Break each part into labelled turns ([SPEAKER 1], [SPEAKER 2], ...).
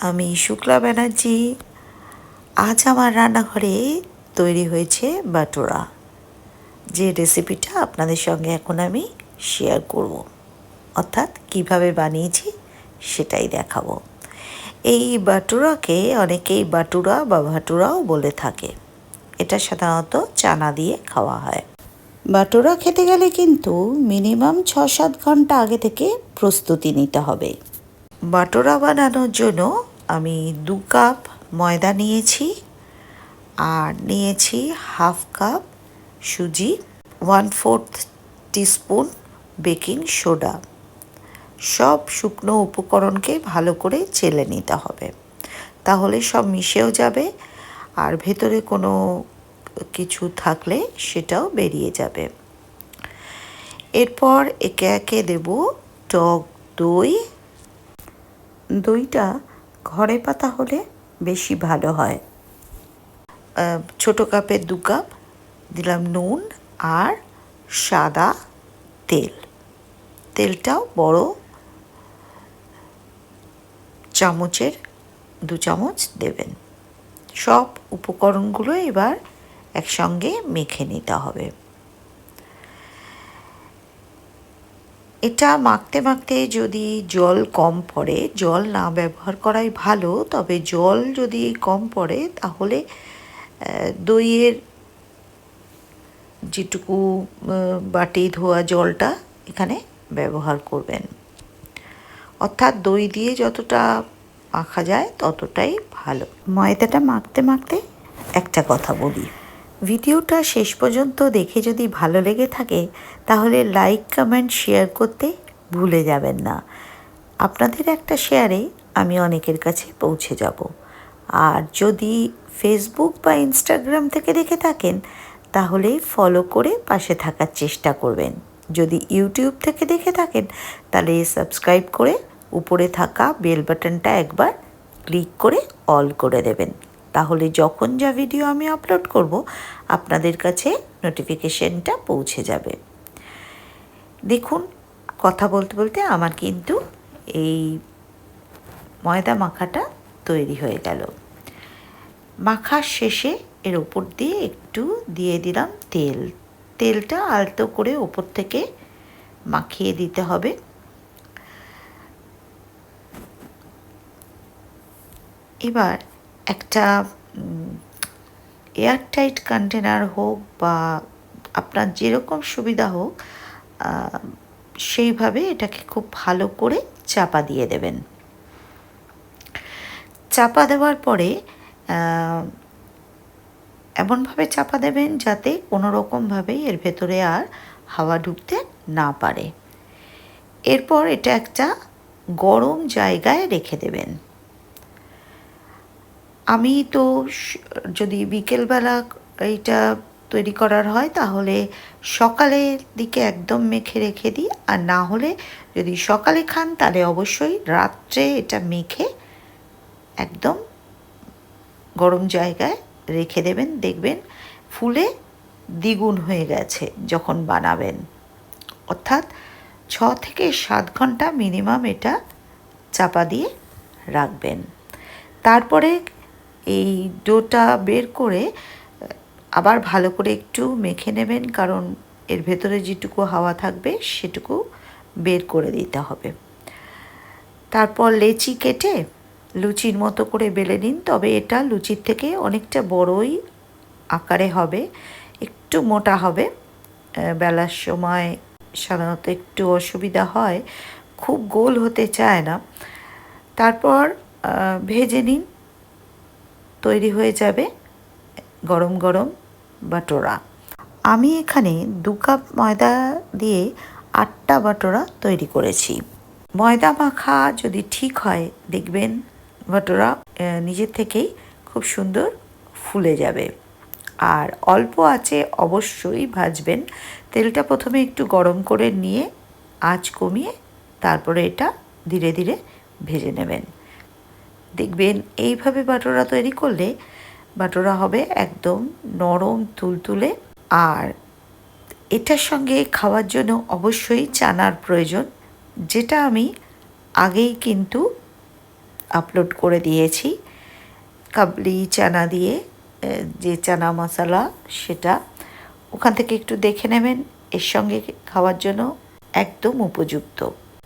[SPEAKER 1] আমি শুক্লা ব্যানার্জি। আজ আমার রান্নাঘরে তৈরি হয়েছে বাটোরা। যে রেসিপিটা আপনাদের সঙ্গে এখন আমি শেয়ার করব। অর্থাৎ কীভাবে বানিয়েছি সেটাই দেখাবো। এই বাটুরাকে অনেকেই বাটুরা বা ভাটুরাও বলে থাকে। এটা সাধারণত চানা দিয়ে খাওয়া হয়। বাটুরা খেতে গেলে কিন্তু মিনিমাম ছ সাত ঘণ্টা আগে থেকে প্রস্তুতি নিতে হবে। বাটোরা বানানোর জন্য আমি দু কাপ ময়দা নিয়েছি আর নিয়েছি হাফ কাপ সুজি one fourth teaspoon baking soda সব শুকনো উপকরণকে ভালো করে চেলে নিতে হবে। তাহলে সব মিশেও যাবে আর ভেতরে কোনো কিছু থাকলে সেটাও বেরিয়ে যাবে। এরপর একে একে দেব টক দই দইটা ঘরে পাতা হলে বেশি ভালো হয়। ছোটো কাপের দু কাপ, দিলাম নুন আর সাদা তেল। তেলটাও বড় চামচের দু চামচ দেবেন। সব উপকরণগুলো এবার একসঙ্গে মেখে নিতে হবে। এটা মাখতে মাখতে যদি জল কম পড়ে, জল না ব্যবহার করাই ভালো, তবে জল যদি কম পড়ে, তাহলে দইয়ের যেটুকু বাটি, ধোয়া, জলটা এখানে ব্যবহার করবেন। অর্থাৎ দই দিয়ে যতটা মাখা যায়, ততটাই ভালো। ময়দাটা মাখতে মাখতে একটা কথা বলি। ভিডিওটা শেষ পর্যন্ত দেখে যদি ভালো লেগে থাকে, তাহলে লাইক কমেন্ট শেয়ার করতে ভুলে যাবেন না। আপনাদের একটা শেয়ারে আমি অনেকের কাছে পৌঁছে যাব। আর যদি ফেসবুক বা ইনস্টাগ্রাম থেকে দেখে থাকেন, তাহলে ফলো করে পাশে থাকার চেষ্টা করবেন। যদি ইউটিউব থেকে দেখে থাকেন, তাহলে সাবস্ক্রাইব করে উপরে থাকা বেল বাটনটা একবার ক্লিক করে অল করে দেবেন। তাহলে যখন যা ভিডিও আমি আপলোড করব, আপনাদের কাছে নোটিফিকেশনটা পৌঁছে যাবে। দেখুন, কথা বলতে বলতে আমার কিন্তু এই ময়দা মাখাটা তৈরি হয়ে গেল। মাখার শেষে এর ওপর দিয়ে একটু দিয়ে দিলাম তেল। তেলটা আলতো করে ওপর থেকে মাখিয়ে দিতে হবে। এবার একটা এয়ারটাইট কন্টেনার হোক বা আপনার যেরকম সুবিধা হোক সেইভাবে এটাকে খুব ভালো করে চাপা দিয়ে দেবেন। চাপা দেওয়ার পরে এমনভাবে চাপা দেবেন যাতে কোনো রকমভাবেই এর ভেতরে আর হাওয়া ঢুকতে না পারে। এরপর এটা একটা গরম জায়গায় রেখে দেবেন। আমি তো যদি বিকেলবেলা এইটা তৈরি করার হয়, তাহলে সকালের দিকে একদম মেখে রেখে দিই। আর না হলে যদি সকালে খান, তাহলে অবশ্যই রাত্রে এটা মেখে একদম গরম জায়গায় রেখে দেবেন, দেখবেন ফুলে দ্বিগুণ হয়ে গেছে যখন বানাবেন। অর্থাৎ ছ থেকে সাত ঘণ্টা মিনিমাম এটা চাপা দিয়ে রাখবেন। তারপরে এই ডোটা বের করে আবার ভালো করে একটু মেখে নেবেন, কারণ এর ভেতরে যেটুকু হাওয়া থাকবে সেটুকু বের করে দিতে হবে। তারপর লেচি কেটে লুচির মতো করে বেলে নিন, তবে এটা লুচির থেকে অনেকটা বড়ই আকারে হবে, একটু মোটা হবে। বেলার সময় সাধারণত একটু অসুবিধা হয়, খুব গোল হতে চায় না। তারপর ভেজে নিন তৈরি হয়ে যাবে গরম গরম বাটোরা। আমি এখানে দু কাপ ময়দা দিয়ে আটটা বাটোরা তৈরি করেছি। ময়দা মাখা যদি ঠিক হয়, দেখবেন বাটোরা নিজের থেকেই খুব সুন্দর ফুলে যাবে। আর অল্প আছে অবশ্যই ভাজবেন। তেলটা প্রথমে একটু গরম করে নিয়ে আঁচ কমিয়ে তারপরে এটা ধীরে ধীরে ভেজে নেবেন। দেখবেন এইভাবে বাটোরা তৈরি করলে বাটোরা হবে একদম নরম, তুলতুলে। আর এটার সঙ্গে খাওয়ার জন্য অবশ্যই চানার প্রয়োজন, যেটা আমি আগেই কিন্তু আপলোড করে দিয়েছি। কাবলি চানা দিয়ে যে চানা মশলা, সেটা ওখান থেকে একটু দেখে নেবেন, এর সঙ্গে খাওয়ার জন্য একদম উপযুক্ত।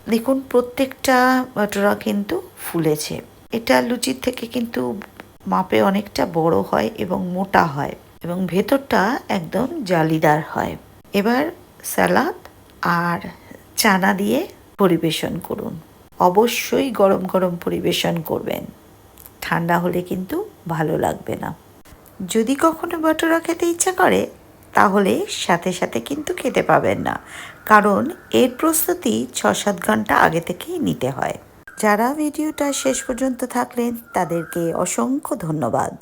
[SPEAKER 1] দেখুন, প্রত্যেকটা বাটোরা কিন্তু ফুলেছে। এটা লুচির থেকে কিন্তু মাপে অনেকটা বড় হয় এবং মোটা হয় এবং ভেতরটা একদম জালিদার হয়। এবার স্যালাড আর চানা দিয়ে পরিবেশন করুন। অবশ্যই গরম গরম পরিবেশন করবেন। ঠান্ডা হলে কিন্তু ভালো লাগবে না। যদি কখনো বাটোরা খেতে ইচ্ছা করে, তাহলে সাথে সাথে কিন্তু খেতে পাবেন না। কারণ এর প্রস্তুতি ছ সাত ঘণ্টা আগে থেকেই নিতে হয়। যারা ভিডিওটা শেষ পর্যন্ত থাকলেন তাদেরকে অসংখ্য ধন্যবাদ।